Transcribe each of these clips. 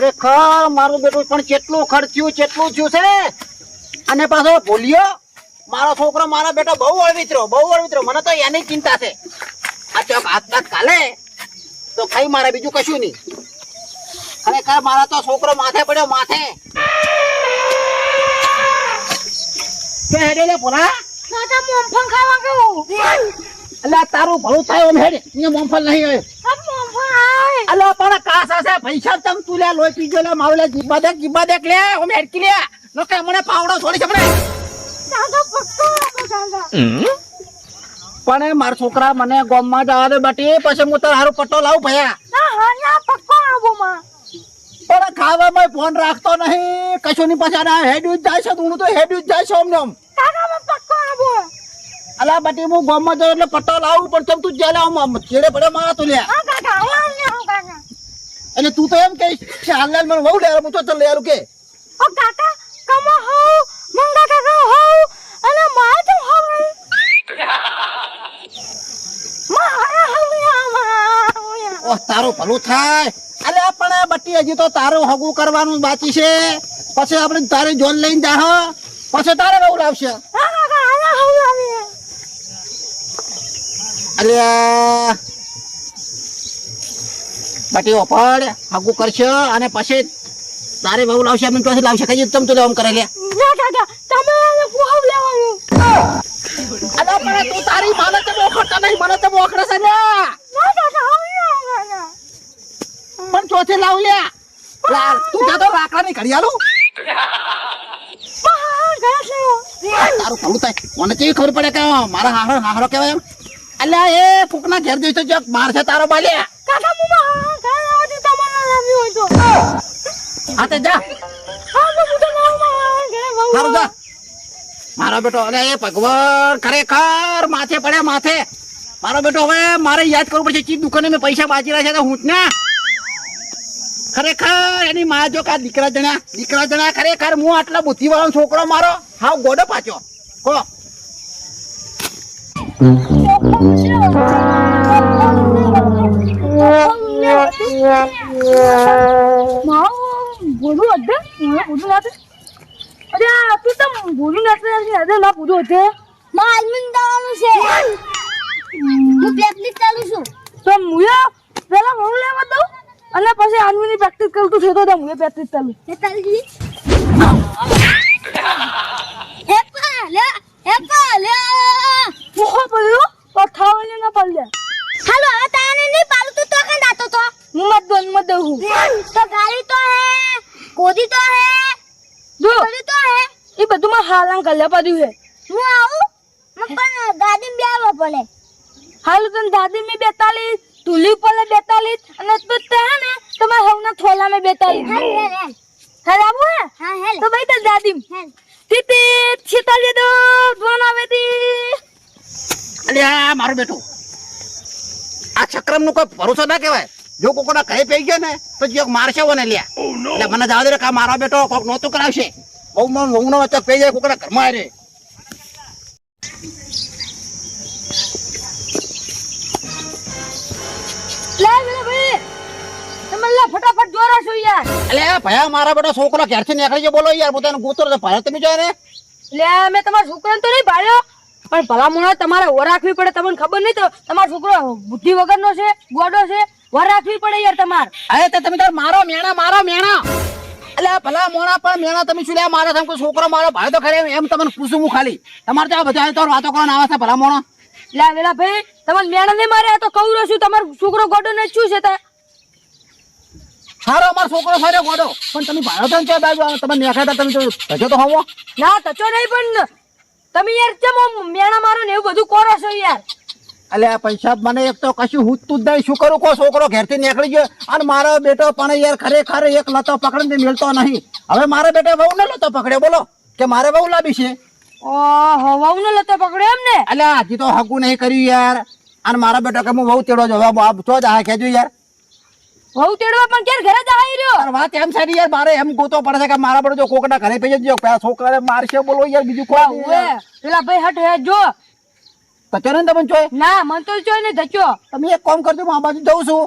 ખરેખર મારું બેટું પણ કેટલું ખર્ચ્યું, કેટલું થયું છે અને પાછો ભૂલ્યો મારો છોકરો મારા બેટો બહુ અળવિતરો બહુ અળવિતરો, મને તો એની ચિંતા છે. આ ચોક હાથ હાથ કાલે? તો ખાઈ મારે બીજું કશું નહીં. ખરેખર મારા તો છોકરો માથે પડ્યો, માથે. કે હેડે લે પોલા કાકા મોમફળ ખાવા ગયું અલ્યા તારું ભલું થાય ઓમ હેડ. અહીંયા મોમફળ નહીં હોય આ મોમફળ આય અલ્યા પણ કાસ છે પૈસા તમ તું લે લોહી પીજો લે માવલે લે જીબા દેખ જીબા દેખ લે ઓમ હેડકી લે નો કે મને પાવડો છોડી છપડે પણ માર છોકરા મને ગોમમાં જવા દે બટી પછી હું તાર હારું પટ્ટો લાવું ભયા. પણ ખાવામાં ફોન રાખતો નહીં. કશું ની પાછા ના હેડ્યું જ જાય છે તું તો હેડ્યું જ જાય છે અમને આમ. કાકા પક્કો આપો. અલા બટી હું ગોમમાં જાઉં એટલે પટ્ટો લાવું પણ તમ તું જેલે આમ ચેડે પડે મારા તું લ્યા હા કાકા આવો ને આવો કાકા. એટલે તું તો એમ કે હાલ મને બહુ ડેર હું તો ચાલ લે કે. ઓ કાકા કમો હો મંગા કાકા હો અને માં તો હો મારા હો ઓહ તારું ભલું થાય. અલે પણ બટી બટ્ટી હજી તો તારું હગું કરવાનું બાકી છે. પછી આપણે તારે જોન લઈને જા પછી તારે બહુ લાવશે હા કાકા આયા હો આવે અલ્યા બટી ઓપડ હગું કરશે અને પછી તારે બહુ લાવશે એમ તો લાવશે. કઈ તમ તો લેવા કરે લે ના કાકા તમે એને લેવાનું. અલે પણ તું તારી માને તો ઓખડતા નહીં મને તો ઓખડે છે ને. ના કાકા હો પણ ચોથી લાવ લે. તું ત્યાં તો લાકડા ની ઘડી આલું માં ગયા છે. તારું ભલું થાય મને કેવી ખબર પડે કે મારા હારો હારો કહેવાય એમ? અલ્યા એ ફૂકના ઘેર જઈશ તો માર છે તારો બાલ્યા કાકા મુમા ગયા આવતી તમારે રામી હોય તો. હા તે જા. હા તો મુતો લાવું ગયા બહુ સારું જા. મારો બેટો અરે એ ભગવાન ખરેખર માથે પડે માથે. મારો બેટો હવે મારે યાદ કરવું પડશે ચીજ દુકાને મેં પૈસા બાજી રહ્યા છે તો હું જ ના ખરેખર એની માં જો કા દીકરા જણા દીકરા જણા ખરેખર હું આટલા બુદ્ધિવાળો છોકરો મારો? હાવ ગોડો પાછો. કો બોલું પછી બોલું ની પ્રેક્ટિસ ચાલુ છું તો મુયા પેલા હું અને પ્રેક્ટિસ થતો ચાલુ ચાલી એપા લે એપા લે ઓહો બોલ્યો તો થાવલે ના પાડલે હાલો હવે તાને નહીં પાડું તું તો કાં દાતો તો. હું મત બોલ મત દઉં. તો ગાડી તો હે કોદી તો હે જો. કોદી તો હે. એ બધું માં હાલાં કલ્યા પડ્યું હે હું આવું? મને પણ દાદી બે આવવા પડે. હાલ તને દાદી મે બેતાલીસ તુલી ઉપર બેતાલીસ અને તું તે હે ને તમાર હવના થોલા મે બેતાલીસ. હે આવું હે? હા હે તો ભાઈ તાર દાદી તીતી છીતાલી દો ધોન આવે તી. અલ્યા મારો બેટો. નું કોઈ ભરોસો ના કહેવાય. જો કોકોના કહે પી ગયો ને તો જે મારશે ઓને લ્યા. એટલે મને જવા દે કા મારા બેટો કોક નહોતું કરાવશે. બહુ મન લોંગનો વચ્ચે પી જાય કોકના ઘરમાં આવે લે લે ભાઈ. તમે લે ફટાફટ જોરા છો યાર. એટલે ભયા મારા બેટો છોકરો ઘેરથી નીકળી ગયો બોલો યાર પોતાનો ગોતરો તો તમે જોયા ને? લે મેં તમારા છોકરાને તો નહીં ભાળ્યો. પણ ભલામણો તમારે ઓર રાખવી પડે તમને ખબર નહીં તો તમારો છોકરો બુદ્ધિ વગરનો છે ગોડો છે વર રાખવી પડે યાર તમારે. અરે તો તમે તાર મારો મેણા મારો મેણા. એટલે ભલા મોણા પણ મેણા તમે શું લ્યા મારા તમે છોકરો મારો ભાઈ તો ખરે એમ તમને પૂછું હું ખાલી. તમારે તો બધા તો વાતો કરવાના આવે છે ભલા મોણા લે વેલા ભાઈ તમારે મેણા નહીં મારે તો તો રહ્યો છું તમારો છોકરો ગોડો ને શું છે તા? સારો અમારો છોકરો સારો ગોડો. પણ તમે ભાડો તો ક્યાં બાજુ તમે નેખાતા તમે તો ભજો તો હોવો. ના તચો નહીં પણ તમે યાર કેમ મેણા મારો ને એવું બધું કરો છો યાર? અલ્યા પૈસા મને એક તો કશું હુતું જ નહીં. શું કરું? કો છોકરો ઘેરથી નીકળી ગયો અને મારો બેટો પણ યાર ખરેખર એક લતો પકડીને મિલતો નહીં. હવે મારા બેટા વહુ ને લતો પકડ્યો બોલો. કે મારે વહુ લાવી છે? ઓહો વહુ ને લતો પકડ્યો એમ ને અલ્યા હજી તો હગું નહીં કર્યું યાર. અને મારા બેટો કે હું બહુ તેડો જો હવે આ જ આ કહેજો યાર. વહુ તેડવા પણ ક્યારે ઘરે જ આવી રહ્યો વાત એમ સારી યાર મારે એમ ગોતો પડે છે કે મારા પર જો કોકના ઘરે પૈ જજો પેલા છોકરાને મારશે બોલો યાર બીજું કોઈ ઓએ પેલા ભાઈ હટ હે જો. તો ચલો ને તમે ચોય? ના મન તો જોઈ ને ધચો તમે એક કામ કરજો હું આ બાજુ જઉં છું.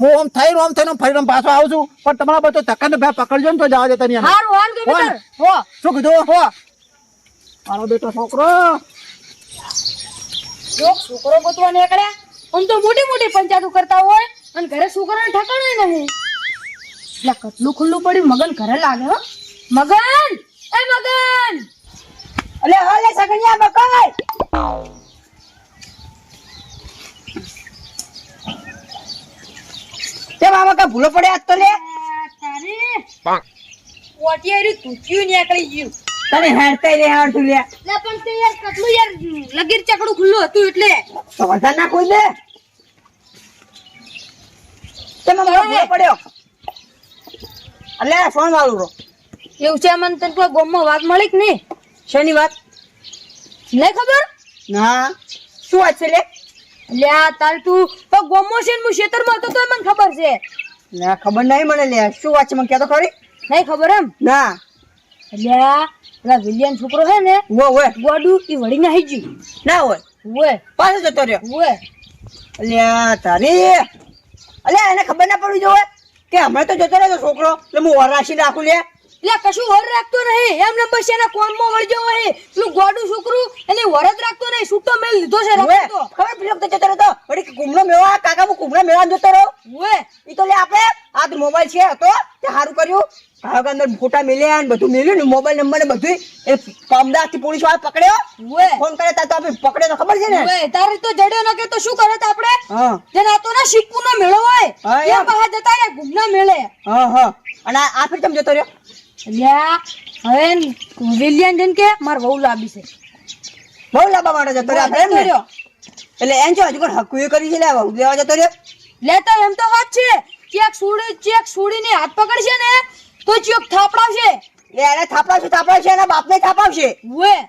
હું આમ થઈ આમ થઈને ફરી પાછો આવું છું. પણ તમારા બધો ધક્કાને ભાઈ પકડજો ને તો જવા દેતા નહીં એને. હારું હાલ કે બેટર હો. શું કીધું? હો. મારો બેટો છોકરો. જો છોકરો ગોતવા નીકળ્યા. આમ તો મોટી મોટી પંચાયતો કરતા હોય. અને ઘરે છોકરાને ઠકાણું નહીં. એટલે કટલું ખુલ્લું પડ્યું. મગન ઘરે લાગે હો. મગન! એ મગન! અલે હાલે સગણિયા બકાય તે મામા કા ભૂલો પડે આજ તો લે? તારી ઓટિયારી તૂટ્યું નીકળી ગયું. તને હેડતાય લે હાડતું લે. લે પણ તે યાર કટલું યાર લગીર ચકડું ખુલ્લું હતું એટલે. તો વધારે ના કોઈ દે. તેમ આમાં ભૂલો પડ્યો? અલે ફોન વાળું રો એવું છે મને તને કોઈ ગોમમાં વાઘ મળી કે નહીં? શેની વાત? નહીં ખબર? ના શું વાત છે લે? લે આ તાર તું તો ગોમો છે ને હું ખેતરમાં હતો તો મને ખબર છે. લે ખબર નહીં મને લે. શું વાત છે મને કહેતો ખરી? નહીં ખબર એમ? ના. આ પેલા વિલિયન છોકરો છે ને વો વે ગોડું ઈ વળી ના ગયું. ના હોય. વે પાછો જતો રહ્યો. ઓય અલ્યા તારી. અલ્યા એને ખબર ના પડવી જોઈએ કે હમણાં તો જતો રહ્યો છોકરો એટલે હું વરાશી રાખું લે. એટલે કશું વર રાખતો નહીં. એમ ને બસ એના કોમમાં વળજો હોય પેલું ગોડું છોકરું એને વરદ રાખતો નહીં. છૂટો મેલ લીધો છે હવે ખબર પેલો તો જતો રહ્યો વળી કુમળો મેળવા કાકા હું કુમળો મેળવા જતો રહ્યો? ઓએ. ઈ તો લે આપણે આ મોબાઈલ છે હતો તે સારું કર્યું. કાકા અંદર ફોટા મિલ્યા ને બધું મિલ્યું ને મોબાઈલ નંબર ને બધું એ અમદાવાદથી પોલીસવાળા પકડ્યો. ફોન કરે તો આપણે પકડ્યો તો ખબર છે ને? તારે તો જડ્યો ન કે તો શું કરે તો આપણે? જેને આ તો ના શીખવું ના મેળો હોય. ત્યાં બહાર જતા રે ગુમ ના મેળે. હા હા. અને આ આ તમે જતો રહ્યો? અલ્યા હવે વિલિયન જન કે માર બહુ લાંબી છે. બહુ લાંબા માટે જતો રહ્યો આપણે એમ. એટલે એમ છે હજુ કોઈ હકુએ કરી છે લે લેવા જતો રહ્યો? લેતા એમ તો વાત છે. ચેક સુડી ચેક સુડીને હાથ પકડશે ને? તો ચોક થાપડાવશે. એ એને થાપડાવશે થાપડાવશે એના બાપને થાપાવશે ઓય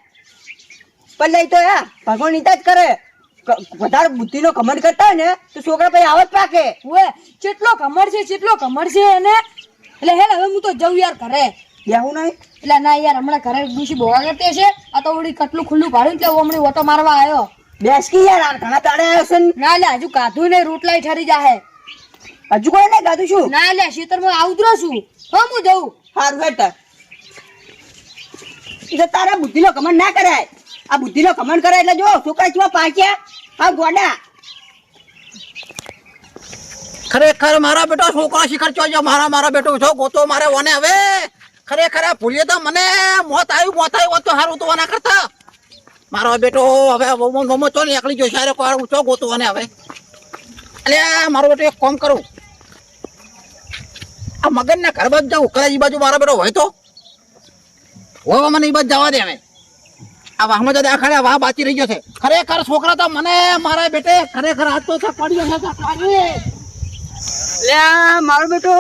પણ નહીં તો યા ભગવાન નીતા જ કરે. વધારે વધારે બુદ્ધિનો કમર કરતા હોય ને તો છોકરા પછી આવત પાકે. ઓય કેટલો કમર છે કેટલો કમર છે એને. એટલે હેડ હવે હું તો જઉં યાર ઘરે. બેહું નહીં? એટલે ના યાર હમણાં ઘરે ડૂસી બોવા કરતી છે. આ તો ઓડી કટલું ખુલ્લું પાડ્યું એટલે હું હમણાં ઓટો મારવા આવ્યો. બેસકી યાર ઘણા તાડે આવ્યો છે ના. લે હજુ કાધું ને રોટલાય ઠરી જાહે. હજુ કોઈ નહીં ગાધું છું. ના લે ખેતરમાં આવતરો છું. હા હું જઉં. હારું હેટર એટલે તારા બુદ્ધિનો કમેન્ટ ના કરાય. આ બુદ્ધિનો કમેન્ટ કરાય એટલે જો છોકરા કેવા પાક્યા? આ ગોડા. ખરેખર મારા બેટો છોકરા શિખર ચોજો મારા મારા બેટો છો? ગોતો મારે વને હવે. ખરેખર ભૂલીએ તો મને મોત આવ્યું મોત આવ્યું. તો સારું તો વના કરતા. મારો બેટો હવે બહુ ગમો ચો ને એકલી જો સારો ઊંચો ગોતો વને હવે? એટલે મારો બેટો એક કામ કરું. આ મગન ને ઘર બાજુ જાઉં કદાચ એ બાજુ મારો બેટો હોય તો. હોય મને એ બાજુ જવા દે હવે. આ વાહમાં જતા ખરે વાહ બાચી રહી ગયો છે. ખરેખર છોકરા તો મને મારા બેટે ખરેખર હાથ તો પડ્યો છે લે, મારો બેટો,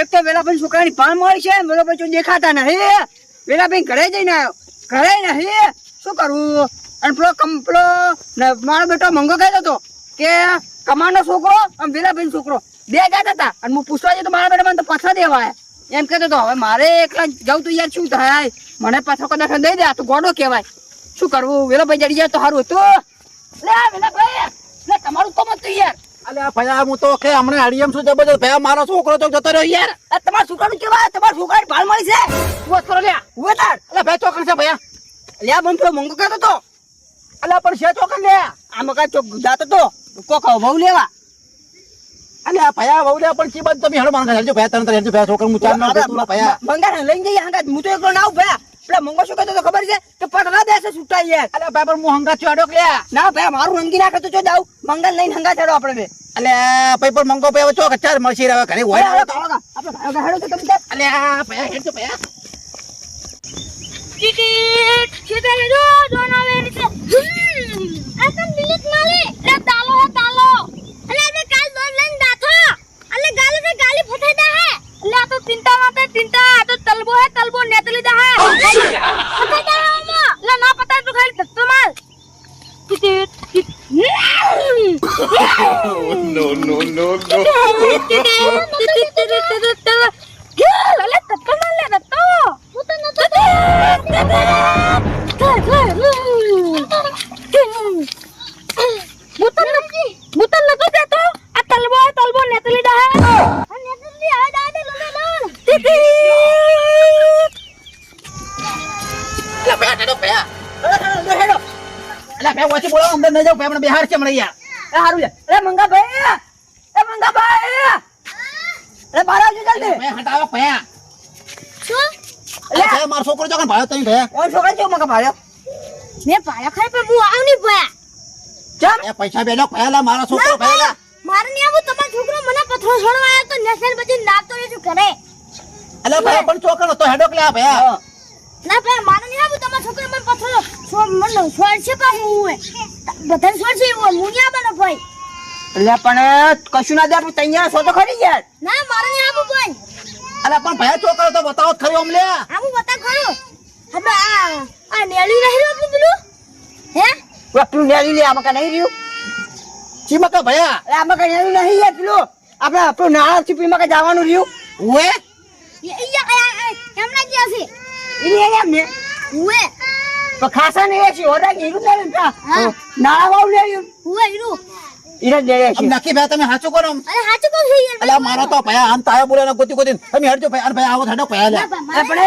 એક તો વેલાભાઈ છોકરાની પાન મળી છે, વેલાભાઈ બેટો દેખાતા નહીં. વેલાભાઈ ઘરે જઈને આવ્યો. ઘરે નહીં. શું કરવું અને પેલો કમ, પેલો મારો બેટો મંગો કહેતો હતો કે કમાનો છોકરો અને વેલાભાઈ છોકરો. બે ગયા હતા. અને હું પૂછવા જતો મારા બેટા મને તો પાછા દેવાય. એમ કહેતો તો હવે મારે એકલા જવું તો યાર શું થાય? મને પાછો કદાચ દઈ દે આ તો ગોડો કહેવાય. શું કરવું? વેલાભાઈ જડી જાય તો સારું હતું. લે વેલાભાઈ લે તમારું તો મત યાર. અલે ભયા હું તો કે હમણાં હરિયમ શું જબરદસ્ત ભયા મારો છોકરો તો જતો રહ્યો યાર. આ તમાર છોકરાનું કેવા? તમાર છોકરાની ભાળ મળી છે? બસ કરો લ્યા. ઊભો તાર અલે ભાઈ ચોકન છે ભયા લ્યા મન પેલો મંગો કહેતો તો. અલે પણ છે ચોકન લે આ મકા ચોક જાતો તો. કોક બહુ લેવા. અલ્યા આ પયા લ્યા પણ ચી બાજુ તમે હેડો માંગા હેડજો ભયા તને હેડજો ભયા છોકરા હું ચાર ના તું ભયા બંગાર લઈને જઈ હંગાત હું તો એકલો ના આવું ભયા. પેલા મંગો શું કહેતો તો ખબર છે કે પગલા દેશે છૂટા યાર. અલે ભાઈ પણ હું હંગા છું હેડો કે ના ભાઈ મારું રંગી નાખે તો જો જાવ મંગલ લઈને હંગા ચડો આપણે બે. અલ્યા ભાઈ પણ મંગો ભયા ચોક કચાર મળશી હવે ઘરે હોય. આપણે ભાઈ હેડો તો તમે અલે અલ્યા હેડજો ભાઈ ટિકિટ ખેતર જો જોનાવે નીચે આ તો મિલિટ માલે રે તાલો તાલો. અલે કાલ દોડ લઈને દાથો અલે ગાલે તે ગાલી ફૂટાઈ દા હે અલે આ તો ચિંતા ના તે ચિંતા આ તો તલબો હે તલબો નેતલી દા હે ફૂટાઈ દા હે ઓમાં લે ના પતા તો ખાલી ધક્કો માર ટિકિટ અલ્યા ભયા ઓછી બોલો અંદર ન જાવ ભયા પણ બિહાર છે હમણાં યાર એ હારું લે એ મંગાભાઈ એ મંગાભાઈ અરે બહાર આવજો જલ્દી. ભયા હટાવો ભયા શું? અરે ભાઈ મારો છોકરો જો ભાયો તઈ ભાઈ ઓય છોકરા કેવું મંગા ભાયો મેં ભાયો ખાઈ પણ હું આવની ભાઈ. ચમ. એ પૈસા બેલો ભયા લા મારો છોકરો ભયા મારે નહીં આવું તમારો છોકરો મને પથરો છોડવા આવ્યો તો નેસર પછી નાતો રહેશું ઘરે. અલ્યા ભાઈ પણ છોકરો તો હેડો કે લા ભયા ના પે મારે નહીં આવું તમારો છોકરો મને પથરો છો મને છોડશે પાછું હું બધા છોડ છે હું મુનિયા બનો ભાઈ. એટલે પણ કશું ના દે આપણે તૈયાર છો તો ખરી યાર. ના મારે નહીં આવું ભાઈ. અલ્યા પણ ભયા છોકરો તો બતાવો ખરી અમને. આવું બતા ખરો. હવે આ આ નેળી નહીં રહ્યો આપણું પેલું? હે? પેલું નેરી લે આમાં કા નહીં રહ્યું. ચીમા કા ભયા? અરે આમાં કાંઈ નેરું નહીં યાર પેલું. આપણે આપણું નાણાં ચીપીમાં કાંઈ જવાનું રહ્યું? હે એ એમના કેમ હશે એની એને એમ ને હુએ તો ખાસા નહીં છે ઓડા હીરું ને હા. નાણાં વાવ લે રહ્યું હુએ હીરું ઈને જ લે અમ નક્કી ભયા તમે સાચું કરો અરે સાચું કહું છું યાર અલ્યા મારો તો ભયા આમ તાયો બોલે ને ગોતી ગોતી તમે હેડજો ભયા અરે ભયા આવો હેડો ભયા લે ના બા, અરે મારે- પણ એ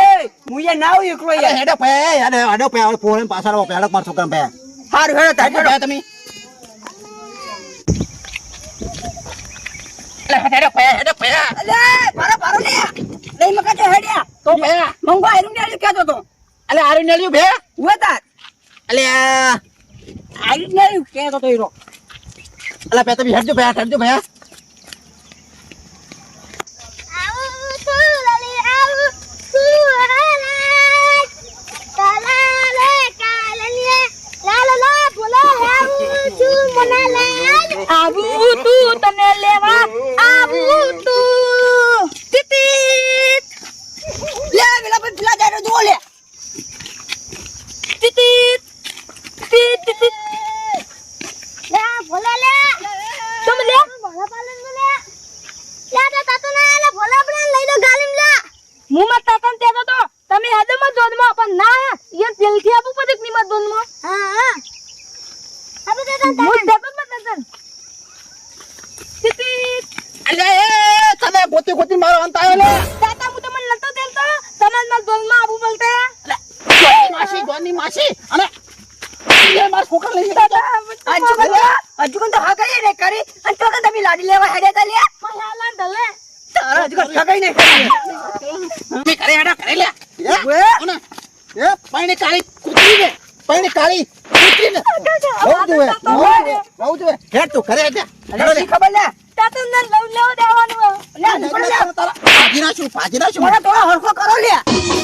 હું યાર ના એકલો યાર હેડો ભયા એ હેડો ભયા પાછળ ભયા તમે. હેડો ભયા હેડો ભયા. અલે મારો પારો લે. લઈ મકા તે હેડ્યા તો ભયા. મંગવા હીરું ને કહેતો તો. અલ્યા આરી નેલ્યું ભયા? ઉવે તાર અલ્યા આઈ ને કહેતો તો હીરો. અલ્યા ભયા બી હેડજો ભયા હેડજો ભયા આવું તું લાલી, આવું તું હાલાય. કાલાલે, કાલલે, લાલલો, ભૂલો, આવું તું મને લાલ. આવું તું તને લેવા આવું તું ટીટીટ, લે પેલા પણ પેલા જાય જો લે ટીટીટ, ટીટ, ટીટીટ. લે, ભોલા લે. તમે લે. ભોલા પાલનનું લે. લે, તો તાતો ના આલે, ભોલા આપણે લઈ લો ગાલીમ લે. મુમાં તાતન તેતો તો તમે હેદમાં જોદમાં પણ ના યે દિલથી આપું પદકની મત દોનમાં હા, હા. આપણે તો તાતા મુજ દેતો જ તાતન અલ્યા એ તને ગોતી ગોતી મારો અંત આવ્યો લે. તાતા હું તમને નતો દેતો. તમારમાં દોનમાં આપું બોલતા જોની માસી ગોની માસી. અને એ માર છોકરા લઈ ગયા આજુ કન આજુ કન તો હા કરી ને કરી. અને તો કન તમે લાડી લેવા હેડે તા લે મહાલા દલે. તારા આજુ કન કઈ નહીં મે કરે હેડા કરે લે. એ પાણી કાળી કૂતરી ને પાણી કાળી કૂતરી ને બહુ જોવે બહુ જોવે હેડ તું કરે હેડ અરે ખબર લે? ભાજી નાખશું ભાજી નાખશું મને થોડા હરખો કરો લ્યા.